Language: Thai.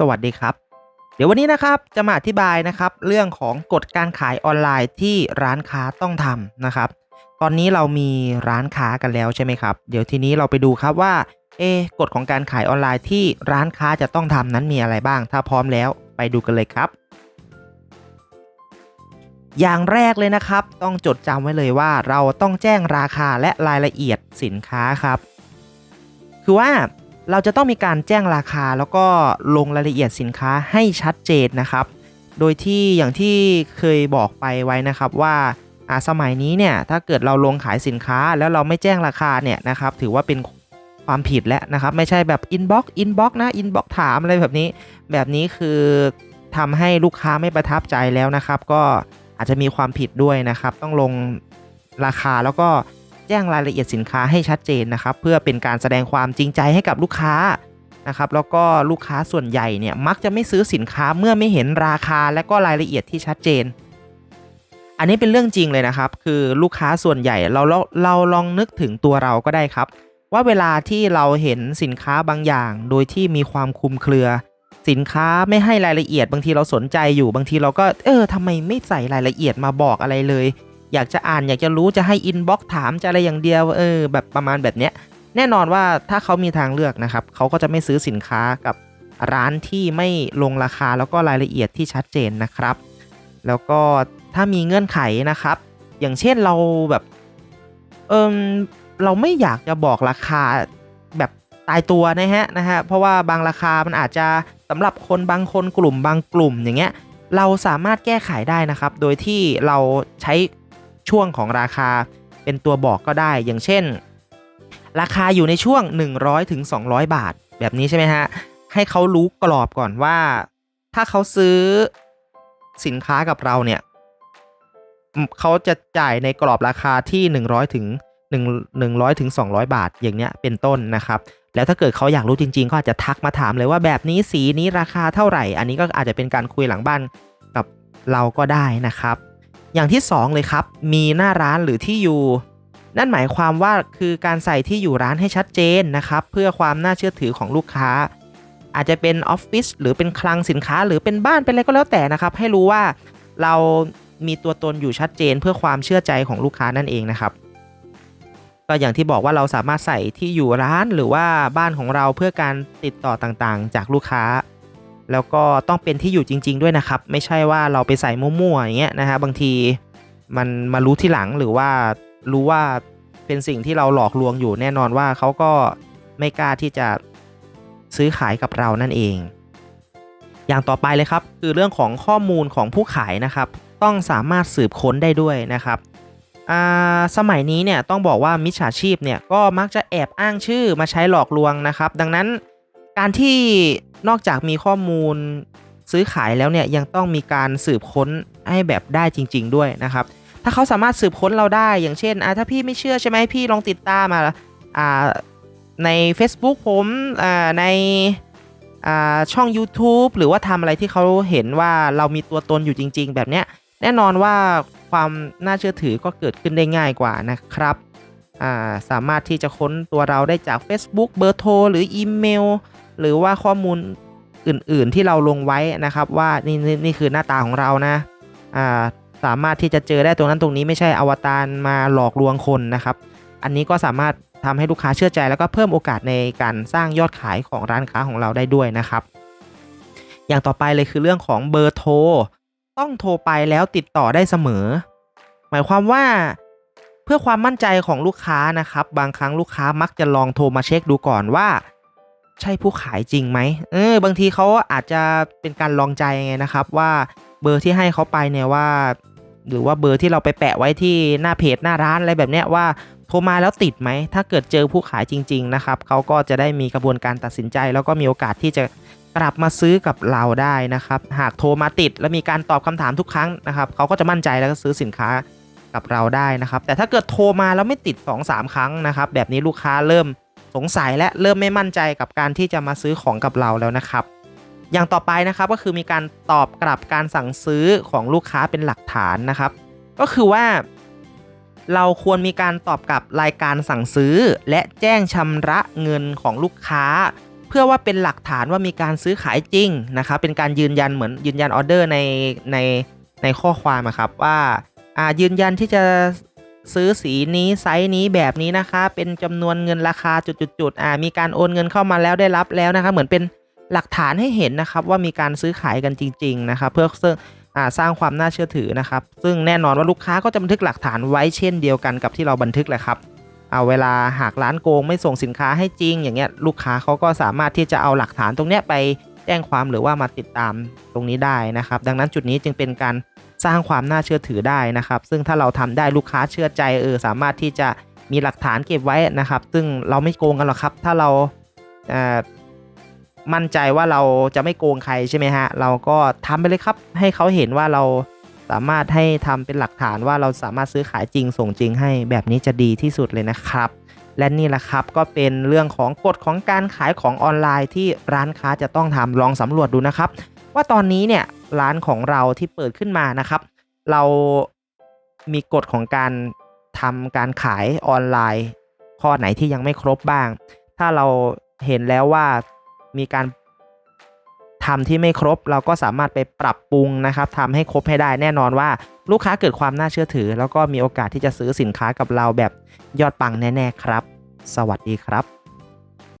สวัสดีครับ เดี๋ยววันนี้นะครับจะมาอธิบายนะครับเรื่องของกฎการขายออนไลน์ที่ร้านค้าต้องทำนะครับ ตอนนี้เรามีร้านค้ากันแล้วใช่ไหมครับ เดี๋ยวทีนี้เราไปดูครับว่าเอกฎของการขายออนไลน์ที่ร้านค้าจะต้องทำนั้นมีอะไรบ้าง ถ้าพร้อมแล้วไปดูกันเลยครับ อย่างแรกเลยนะครับ ต้องจดจำไว้เลยว่าเราต้องแจ้งราคาและรายละเอียดสินค้าครับ คือว่า เราจะต้องมีการแจ้งราคาแล้วก็ลงรายละเอียดสินค้าให้ชัดเจนนะครับ โดยที่อย่างที่เคยบอกไปไว้นะครับว่าอาสมัยนี้เนี่ยถ้าเกิดเราลงขายสินค้าแล้วเราไม่แจ้งราคาเนี่ยนะครับถือว่าเป็นความผิดแล้วนะครับไม่ใช่แบบอินบ็อกอินบ็อกนะอินบ็อกถามอะไรแบบนี้ แบบนี้คือทำให้ลูกค้าไม่ประทับใจแล้วนะครับ ก็อาจจะมีความผิดด้วยนะครับ ต้องลงราคาแล้วก็ แจ้งรายละเอียดสินค้าให้ชัดเจนนะครับ เพื่อเป็นการแสดงความจริงใจให้กับลูกค้านะครับ แล้วก็ลูกค้าส่วนใหญ่เนี่ยมักจะไม่ซื้อสินค้าเมื่อไม่เห็นราคาและก็รายละเอียดที่ชัดเจน อันนี้เป็นเรื่องจริงเลยนะครับ คือลูกค้าส่วนใหญ่เราเราเราลองนึกถึงตัวเราก็ได้ครับ ว่าเวลาที่เราเห็นสินค้าบางอย่าง โดยที่มีความคุมเครือ สินค้าไม่ให้รายละเอียดบางทีเราสนใจอยู่บางทีเราก็เออทำไมไม่ใส่รายละเอียดมาบอกอะไรเลย อยากจะอ่านอยากจะรู้จะให้อินบ็อกถามจะอะไรอย่างเดียวเออแบบประมาณแบบเนี้ยแน่นอนว่าถ้าเขามีทางเลือกนะครับเขาก็จะไม่ซื้อสินค้ากับร้านที่ไม่ลงราคาแล้วก็รายละเอียดที่ชัดเจนนะครับ แล้วก็ถ้ามีเงื่อนไขนะครับ อย่างเช่นเราแบบเออเราไม่อยากจะบอกราคาแบบตายตัวนะฮะนะฮะเพราะว่าบางราคามันอาจจะสำหรับคนบางคนกลุ่มบางกลุ่มอย่างเงี้ยเราสามารถแก้ไขได้นะครับ โดยที่เราใช้ ช่วงของราคาเป็นตัวบอกก็ได้ อย่างเช่น ราคาอยู่ในช่วง 100ถึง200 บาท แบบนี้ใช่ไหมฮะ ให้เขารู้กรอบก่อนว่า ถ้าเขาซื้อสินค้ากับเราเนี่ยเขาจะจ่ายในกรอบราคาที่ 100ถึง1 100ถึง200 บาทอย่างเนี้ยเป็นต้นนะครับ แล้วถ้าเกิดเขาอยากรู้จริงๆ ก็อาจจะทักมาถามเลยว่าแบบนี้สีนี้ราคาเท่าไหร่ อันนี้ก็อาจจะเป็นการคุยหลังบ้านกับเราก็ได้นะครับ อย่างที่สองเลยครับ มีหน้าร้านหรือที่อยู่ นั่นหมายความว่าคือการใส่ที่อยู่ร้านให้ชัดเจนนะครับ เพื่อความน่าเชื่อถือของลูกค้า อาจจะเป็นออฟฟิศหรือเป็นคลังสินค้า หรือเป็นบ้านเป็นอะไรก็แล้วแต่นะครับ ให้รู้ว่าเรามีตัวตนอยู่ชัดเจน เพื่อความเชื่อใจของลูกค้านั่นเองนะครับ ก็อย่างที่บอกว่าเราสามารถใส่ที่อยู่ร้านหรือว่าบ้านของเราเพื่อการติดต่อต่างๆ จากลูกค้า แล้วก็ต้องเป็นที่อยู่จริง ๆ ด้วยนะครับ ไม่ใช่ว่าเราไปใส่มั่วๆอย่างเงี้ยนะฮะบางทีมันมารู้ที่หลังหรือว่ารู้ว่าเป็นสิ่งที่เราหลอกลวงอยู่แน่นอนว่าเขาก็ไม่กล้าที่จะซื้อขายกับเรานั่นเอง อย่างต่อไปเลยครับ คือเรื่องของข้อมูลของผู้ขายนะครับ ต้องสามารถสืบค้นได้ด้วยนะครับอ่าสมัยนี้เนี่ยต้องบอกว่ามิจฉาชีพเนี่ยก็มักจะแอบอ้างชื่อมาใช้หลอกลวงนะครับ ดังนั้นการที่ นอกจากมีข้อมูลซื้อขายแล้วเนี่ยยังต้องมีการสืบค้นให้แบบได้จริง ๆ ด้วยนะครับ ถ้าเขาสามารถสืบค้นเราได้ อย่างเช่นอ่าถ้าพี่ไม่เชื่อใช่ไหมพี่ลองติดตามมาอ่าใน Facebook ผมอ่าในอ่าช่อง YouTube หรือว่าทำอะไรที่เขาเห็นว่าเรามีตัวตนอยู่จริง ๆ แบบเนี้ยแน่นอนว่าความน่าเชื่อถือก็เกิดขึ้นได้ง่ายกว่านะครับอ่าสามารถที่จะค้นตัวเราได้จาก Facebook เบอร์โทรหรืออีเมล หรือว่าข้อมูลอื่นๆที่เราลงไว้นะครับ ว่านี่นี่นี่คือหน้าตาของเรานะอ่าสามารถที่จะเจอได้ตรงนั้นตรงนี้ไม่ใช่อวตารมาหลอกลวงคนนะครับ อันนี้ก็สามารถทำให้ลูกค้าเชื่อใจ แล้วก็เพิ่มโอกาสในการสร้างยอดขายของร้านค้าของเราได้ด้วยนะครับ อย่างต่อไปเลยคือเรื่องของเบอร์โทรต้องโทรไปแล้วติดต่อได้เสมอ หมายความว่าเพื่อความมั่นใจของลูกค้านะครับ บางครั้งลูกค้ามักจะลองโทรมาเช็คดูก่อนว่า ใช่ผู้ขายจริงไหมเออบางทีเขาอาจจะเป็นการลองใจไงนะครับ ว่าเบอร์ที่ให้เขาไปเนี่ยว่า หรือว่าเบอร์ที่เราไปแปะไว้ที่หน้าเพจหน้าร้านอะไรแบบเนี้ยว่าโทรมาแล้วติดไหม ถ้าเกิดเจอผู้ขายจริง ๆ นะครับเขาก็จะได้มีกระบวนการตัดสินใจ แล้วก็มีโอกาสที่จะกลับมาซื้อกับเราได้นะครับ หากโทรมาติดและมีการตอบคำถามทุกครั้งนะครับเขาก็จะมั่นใจแล้วก็ซื้อสินค้ากับเราได้นะครับ แต่ถ้าเกิดโทรมาแล้วไม่ติด 2-3 ครั้งนะครับ แบบนี้ลูกค้าเริ่ม สงสัยและเริ่มไม่มั่นใจกับการที่จะมาซื้อของกับเราแล้วนะครับ อย่างต่อไปนะครับก็คือมีการตอบกลับการสั่งซื้อของลูกค้าเป็นหลักฐานนะครับ ก็คือว่า เราควรมีการตอบกลับรายการสั่งซื้อ และแจ้งชำระเงินของลูกค้า เพื่อว่าเป็นหลักฐานว่ามีการซื้อขายจริงนะครับ เป็นการยืนยันเหมือนยืนยันออเดอร์ในในในข้อความอะครับว่าอ่ายืนยันที่จะ ซื้อสีนี้ไซส์นี้แบบนี้นะคะ เป็นจำนวนเงินราคาจุดๆๆอ่ามีการโอนเงินเข้ามาแล้วได้รับแล้วนะคะ เหมือนเป็นหลักฐานให้เห็นนะครับ ว่ามีการซื้อขายกันจริง ๆ นะครับ เพื่อซึ่งอ่าสร้างความน่าเชื่อถือนะครับ ซึ่งแน่นอนว่าลูกค้าก็จะบันทึกหลักฐานไว้เช่นเดียวกันกับที่เราบันทึกแหละครับเอาเวลาหากร้านโกงไม่ส่งสินค้าให้จริง อย่างเงี้ยลูกค้าเขาก็สามารถที่จะเอาหลักฐานตรงเนี้ยไปแจ้งความหรือว่ามาติดตามตรงนี้ได้นะครับ ดังนั้นจุดนี้จึงเป็นการ สร้างความน่าเชื่อถือได้นะครับ ซึ่งถ้าเราทำได้ลูกค้าเชื่อใจเออสามารถที่จะมีหลักฐานเก็บไว้นะครับ ซึ่งเราไม่โกงกันหรอกครับ ถ้าเราเออมั่นใจว่าเราจะไม่โกงใครใช่ไหมฮะ เราก็ทำไปเลยครับ ให้เขาเห็นว่าเราสามารถให้ทำเป็นหลักฐานว่าเราสามารถซื้อขายจริงส่งจริงให้แบบนี้จะดีที่สุดเลยนะครับ และนี่แหละครับก็เป็นเรื่องของกฎของการขายของออนไลน์ที่ร้านค้าจะต้องทำลองสำรวจดูนะครับ ว่าตอนนี้เนี่ย ร้านของเราที่เปิดขึ้นมานะครับ เรามีกฎของการทำการขายออนไลน์ ข้อไหนที่ยังไม่ครบบ้าง ถ้าเราเห็นแล้วว่ามีการทำที่ไม่ครบเราก็สามารถไปปรับปรุงนะครับทำให้ครบให้ได้แน่นอนว่าลูกค้าเกิดความน่าเชื่อถือ แล้วก็มีโอกาสที่จะซื้อสินค้ากับเราแบบยอดปังแน่ ๆ ครับ สวัสดีครับ